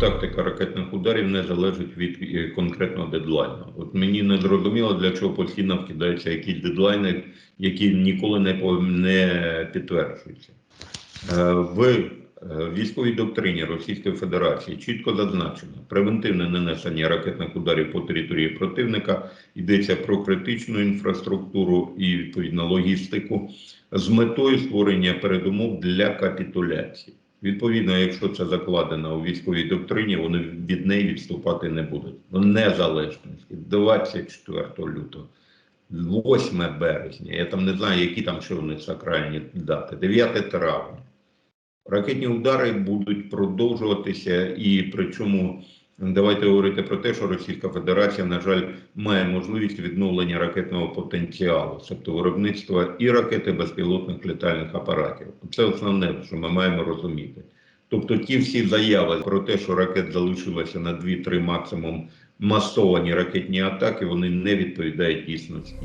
тактика ракетних ударів не залежить від е, конкретного дедлайну. От мені не зрозуміло, для чого постійно вкидаються якісь дедлайни, які ніколи не, не підтверджуються. Е, В е, військовій доктрині Російської Федерації чітко зазначено превентивне нанесення ракетних ударів по території противника йдеться про критичну інфраструктуру і відповідно логістику з метою створення передумов для капітуляції. Відповідно, якщо це закладено у військовій доктрині, вони від неї відступати не будуть. Ну, незалежності 24 лютого, 8 березня. Я там не знаю, які там ще вони сакральні дати, 9 травня. Ракетні удари будуть продовжуватися, і причому давайте говорити про те, що Російська Федерація, на жаль, має можливість відновлення ракетного потенціалу, тобто виробництва і ракети безпілотних літальних апаратів. Це основне, що ми маємо розуміти. Тобто, ті всі заяви про те, що ракет залишилося на 2-3 максимум масовані ракетні атаки, вони не відповідають дійсності.